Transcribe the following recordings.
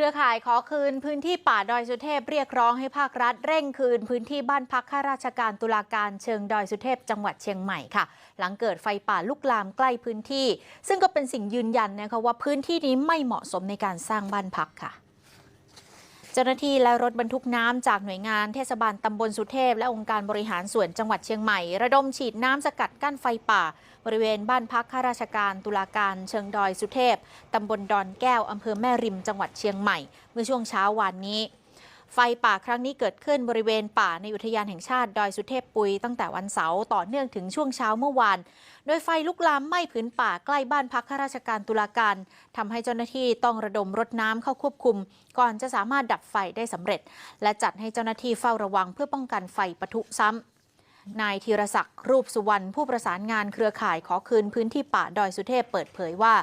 รือข่ายขอคืนพื้นที่ป่าดอยสุเทพเรียกร้องให้ภาครัฐเร่งคืนพื้นที่บ้านพักข้าราชการตุลาการเชิงดอยสุเทพจังหวัดเชียงใหม่ค่ะ หลังเกิดไฟป่าลุกลามใกล้พื้นที่ ซึ่งก็เป็นสิ่งยืนยันนะคะว่าพื้นที่นี้ไม่เหมาะสมในการสร้างบ้านพักค่ะ เจ้าหน้าที่และรถบรรทุกน้ำจากหน่วยงานเทศบาลตำบลสุเทพ และองค์การบริหารส่วนจังหวัดเชียงใหม่ ระดมฉีดน้ำสกัดกั้นไฟป่า บริเวณบ้านพักข้าราชการตุลาการเชิงดอยสุเทพตำบลดอนแก้วอำเภอแม่ริมจังหวัดเชียงใหม่ เมื่อช่วงเช้าวานนี้ ไฟป่าครั้งนี้เกิดขึ้นบริเวณป่าในอุทยานแห่งชาติดอยสุเทพปุยตั้งแต่วันเสาร์ต่อเนื่องถึงช่วงเช้าเมื่อวาน โดยไฟลุกลามไหม้พื้นป่าใกล้บ้านพักข้าราชการตุลาการทำให้เจ้าหน้าที่ต้องระดมรถน้ำเข้าควบคุม ก่อนจะสามารถดับไฟได้สำเร็จ และจัดให้เจ้าหน้าที่เฝ้าระวังเพื่อป้องกันไฟปะทุซ้ำ นายธีรศักดิ์รูปสุวรรณผู้ประสานงานเครือข่ายขอคืนพื้นที่ป่าดอยสุเทพเปิดเผยว่า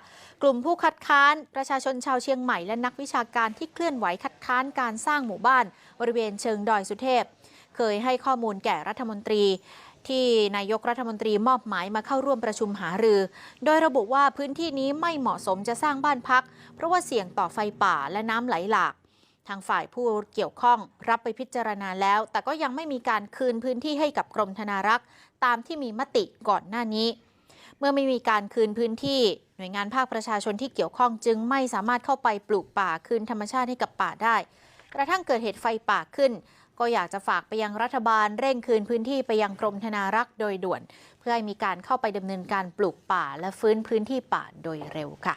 กลุ่มผู้คัดค้านประชาชนชาวเชียงใหม่และนักวิชาการที่เคลื่อนไหวคัดค้านการสร้างหมู่บ้าน บริเวณเชิงดอยสุเทพ เคยให้ข้อมูลแก่รัฐมนตรีที่นายกรัฐมนตรีมอบหมายมาเข้าร่วมประชุมหารือ โดยระบุว่าพื้นที่นี้ไม่เหมาะสมจะสร้างบ้านพัก เพราะว่าเสี่ยงต่อไฟป่าและน้ำไหลหลาก ทางฝ่ายผู้เกี่ยวข้องรับไปพิจารณาแล้ว แต่ก็ยังไม่มีการคืนพื้นที่ให้กับกรมธนารักษ์ ตามที่มีมติก่อนหน้านี้ เมื่อไม่มีการคืนพื้นที่ หน่วยงานภาคประชาชนที่เกี่ยวข้องจึงไม่สามารถเข้าไปปลูกป่าคืนธรรมชาติให้กับป่าได้ กระทั่งเกิดเหตุไฟป่าขึ้น ก็อยากจะฝากไปยังรัฐบาลเร่งคืนพื้นที่ไปยังกรมธนารักษ์โดยด่วน เพื่อให้มีการเข้าไปดำเนินการปลูกป่า และฟื้นพื้นที่ป่าโดยเร็วค่ะ